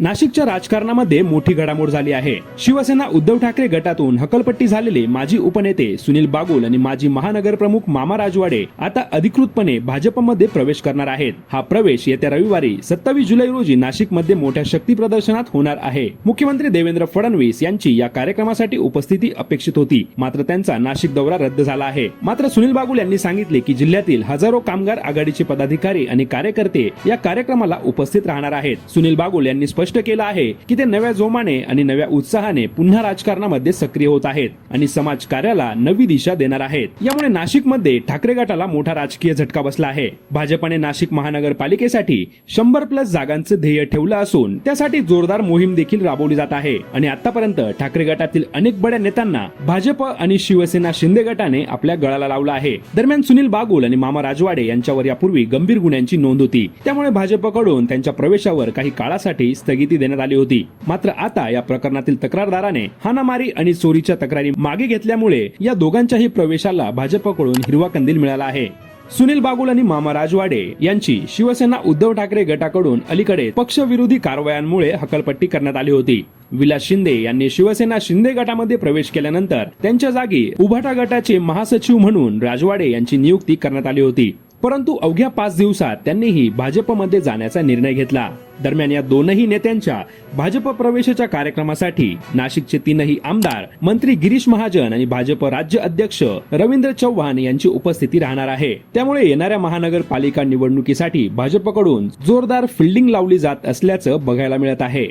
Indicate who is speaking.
Speaker 1: नाशिकच्या राजकारणामध्ये मोठी घडामोड झाली आहे. शिवसेना उद्धव ठाकरे गटातून हकलपट्टी झालेले माजी उपनेते सुनील बागुल आणि माजी महानगर प्रमुख मामा राजवाडे आता अधिकृतपणे भाजपमध्ये प्रवेश करणार आहेत. हा प्रवेश येत्या रविवारी सत्तावीस जुलै रोजी नाशिकमध्ये मोठ्या शक्ती प्रदर्शनात होणार आहे. मुख्यमंत्री देवेंद्र फडणवीस यांची या कार्यक्रमासाठी उपस्थिती अपेक्षित होती. मात्र त्यांचा नाशिक दौरा रद्द झाला आहे. मात्र सुनील बागुल यांनी सांगितले की जिल्ह्यातील हजारो कामगार आघाडीचे पदाधिकारी आणि कार्यकर्ते या कार्यक्रमाला उपस्थित राहणार आहेत. सुनील बागुल यांनी स्पष्ट केलं आहे की ते नव्या जोमाने आणि नव्या उत्साहाने पुन्हा राजकारणामध्ये सक्रिय होत आहेत आणि समाज कार्याला नवी दिशा देणार आहेत. यामुळे नाशिकमध्ये ठाकरे गटाला मोठा राजकीय झटका बसला आहे. भाजपाने नाशिक महानगरपालिकेसाठी शंभर प्लस जागांचं ध्येय ठेवलं असून त्यासाठी जोरदार मोहीम देखील राबवली जात आहे. आणि आतापर्यंत ठाकरे गटातील अनेक बड्या नेत्यांना भाजप आणि शिवसेना शिंदे गटाने आपल्या गळाला लावला आहे. दरम्यान सुनील बागुल आणि मामा राजवाडे यांच्यावर यापूर्वी गंभीर गुन्ह्यांची नोंद होती. त्यामुळे भाजपकडून त्यांच्या प्रवेशावर काही काळासाठी स्थगिती देण्यात आली होती. मात्र आता या प्रकरणातील तक्रारदाराने हानामारी आणि चोरीच्या तक्रारी मागे घेतल्यामुळे या दोघांच्याही प्रवेशाला भाजपकडून हिरवा कंदील मिळाला आहे. सुनील बागुल आणि मामा राजवाडे यांची शिवसेना उद्धव ठाकरे गटाकडून अलीकडे पक्षविरोधी कारवायांमुळे हकलपट्टी करण्यात आली होती. विलास शिंदे यांनी शिवसेना शिंदे गटामध्ये प्रवेश केल्यानंतर त्यांच्या जागी उभाटा गटाचे महासचिव म्हणून राजवाडे यांची नियुक्ती करण्यात आली होती. परंतु अवघ्या पाच दिवसात त्यांनीही भाजपमध्ये जाण्याचा निर्णय घेतला. दरम्यान या दोनही नेत्यांच्या भाजप प्रवेशाच्या कार्यक्रमासाठी नाशिकचे तीनही आमदार मंत्री गिरीश महाजन आणि भाजप राज्य अध्यक्ष रवींद्र चव्हाण यांची उपस्थिती राहणार आहे. त्यामुळे येणाऱ्या महानगरपालिका निवडणुकीसाठी भाजपकडून जोरदार फिल्डिंग लावली जात असल्याचं बघायला मिळत आहे.